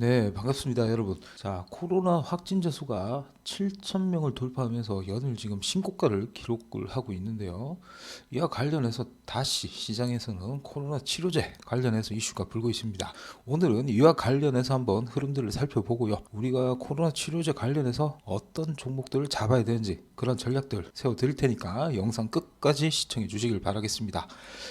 네, 반갑습니다, 여러분. 자, 코로나 확진자 수가 7,000명을 돌파하면서 연일 지금 신고가를 기록을 하고 있는데요. 이와 관련해서 다시 시장에서는 코로나 치료제 관련해서 이슈가 불고 있습니다. 오늘은 이와 관련해서 한번 흐름들을 살펴보고요. 우리가 코로나 치료제 관련해서 어떤 종목들을 잡아야 되는지 그런 전략들 세워 드릴 테니까 영상 끝까지 시청해 주시길 바라겠습니다.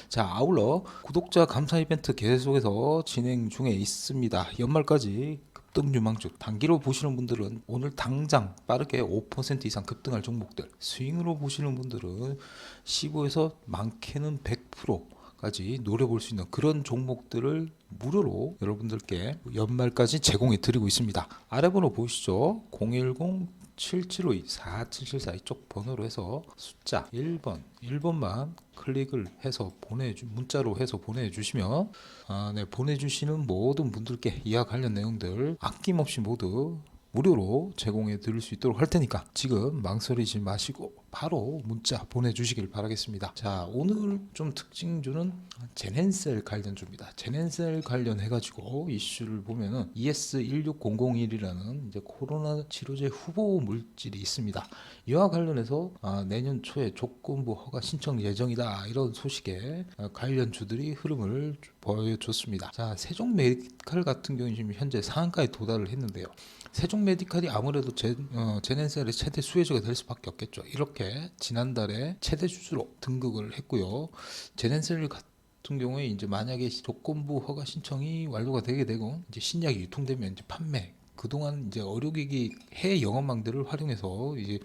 자, 아울러 구독자 감사 이벤트 계속해서 진행 중에 있습니다. 연말까지 급등 유망주 단기로 보시는 분들은 오늘 당장 빠르게 5% 이상 급등할 종목들 스윙으로 보시는 분들은 15에서 많게는 100%까지 노려볼 수 있는 그런 종목들을 무료로 여러분들께 연말까지 제공해 드리고 있습니다. 아래 번호 보이시죠? 010 7752 4774 이쪽 번호로 해서 숫자 1번 1번만 클릭을 해서 보내주 문자로 해서 보내주시면 아, 네, 보내주시는 모든 분들께 이와 관련 내용들 아낌없이 모두 무료로 제공해 드릴 수 있도록 할 테니까 지금 망설이지 마시고 바로 문자 보내주시길 바라겠습니다. 자 오늘 좀 특징주는 제넨셀 관련주입니다. 제넨셀 관련해가지고 이슈를 보면은 E ES16001이라는 이제 코로나 치료제 후보 물질이 있습니다. 이와 관련해서 아, 내년 초에 조건부 허가 신청 예정이다 이런 소식에 아, 관련주들이 흐름을 보여줬습니다. 자 세종 메디칼 같은 경우는 지금 현재 상한가에 도달을 했는데요. 세종 메디칼이 아무래도 제, 어, 제넨셀의 최대 수혜주가 될 수밖에 없겠죠. 이렇게 지난달에 최대 주주로 등극을 했고요. 제넨셀 같은 경우에 이제 만약에 조건부 허가 신청이 완료가 되게 되고 이제 신약이 유통되면 이제 판매 그동안 이제 의료기기 해외 영업망들을 활용해서 이제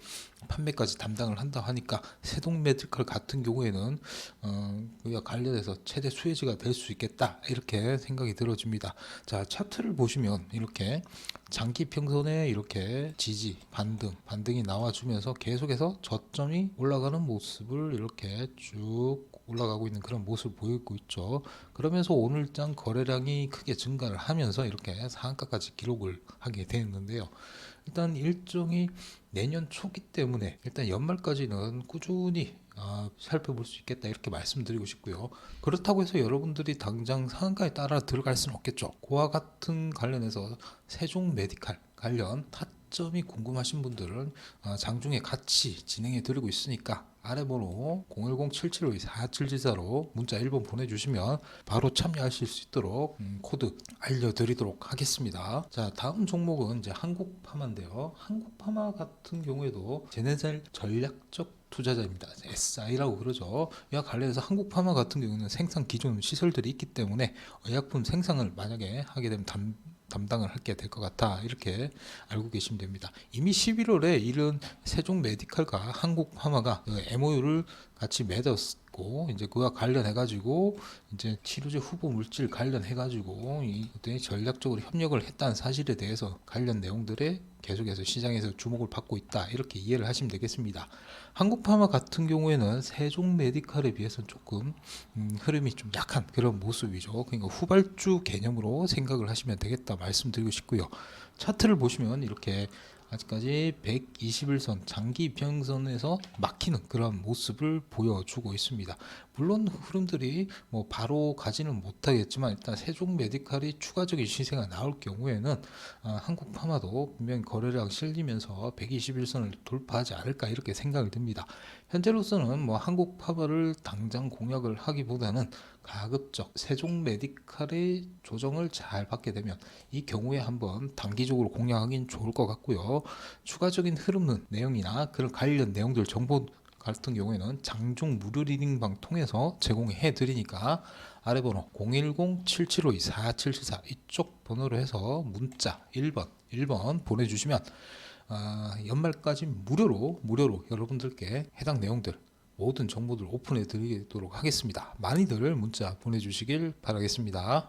판매까지 담당을 한다 하니까 세동 메디컬 같은 경우에는 어, 관련해서 최대 수혜지가 될 수 있겠다 이렇게 생각이 들어집니다. 자 차트를 보시면 이렇게 장기 평선에 이렇게 지지 반등 반등이 나와주면서 계속해서 저점이 올라가는 모습을 이렇게 쭉 올라가고 있는 그런 모습을 보이고 있죠. 그러면서 오늘장 거래량이 크게 증가를 하면서 이렇게 상한가까지 기록을 하게 되었는데요. 일단 일정이 내년 초기 때문에 일단 연말까지는 꾸준히 아, 살펴볼 수 있겠다 이렇게 말씀드리고 싶고요. 그렇다고 해서 여러분들이 당장 상한가에 따라 들어갈 수는 없겠죠. 그와 같은 관련해서 세종 메디칼 관련 타점이 궁금하신 분들은 아, 장중에 같이 진행해 드리고 있으니까 아래 번호 010-7752-4774로 문자 1번 보내주시면 바로 참여하실 수 있도록 음, 코드 알려드리도록 하겠습니다. 자 다음 종목은 이제 한국파마인데요. 한국파마 같은 경우에도 제네셀 전략적 투자자입니다. SI라고 그러죠. 이와 관련해서 한국파마 같은 경우는 생산 기존 시설들이 있기 때문에 의약품 생산을 만약에 하게 되면 담, 담당을 하게 될 것 같아 이렇게 알고 계시면 됩니다. 이미 11월에 이런 세종 메디칼과 한국 파마가 MOU를 같이 맺었 고 이제 그와 관련해 가지고 이제 치료제 후보 물질 관련해 가지고 이 어떤 전략적으로 협력을 했다는 사실에 대해서 관련 내용들에 계속해서 시장에서 주목을 받고 있다 이렇게 이해를 하시면 되겠습니다. 한국파마 같은 경우에는 세종 메디칼에 비해서 조금 음, 흐름이 좀 약한 그런 모습이죠. 그러니까 후발주 개념으로 생각을 하시면 되겠다 말씀드리고 싶고요. 차트를 보시면 이렇게 아직까지 121선 장기 평선에서 막히는 그런 모습을 보여주고 있습니다. 물론 흐름들이 뭐 바로 가지는 못하겠지만 일단 세종 메디칼이 추가적인 시세가 나올 경우에는 아, 한국 파마도 분명히 거래량 실리면서 121선을 돌파하지 않을까 이렇게 생각이 듭니다. 현재로서는 뭐 한국 파마를 당장 공략을 하기보다는 가급적 세종 메디칼의 조정을 잘 받게 되면 이 경우에 한번 단기적으로 공략하긴 좋을 것 같 추가적인 흐름은 내용이나 그런 관련 내용들 정보 같은 경우에는 장중 무료 리딩방 통해서 제공해 드리니까 아래 번호 010-7752-4774 이쪽 번호로 해서 문자 1번 1번 보내주시면 아, 연말까지 무료로 무료로 여러분들께 해당 내용들 모든 정보들 오픈해 드리도록 하겠습니다. 많이들 문자 보내주시길 바라겠습니다.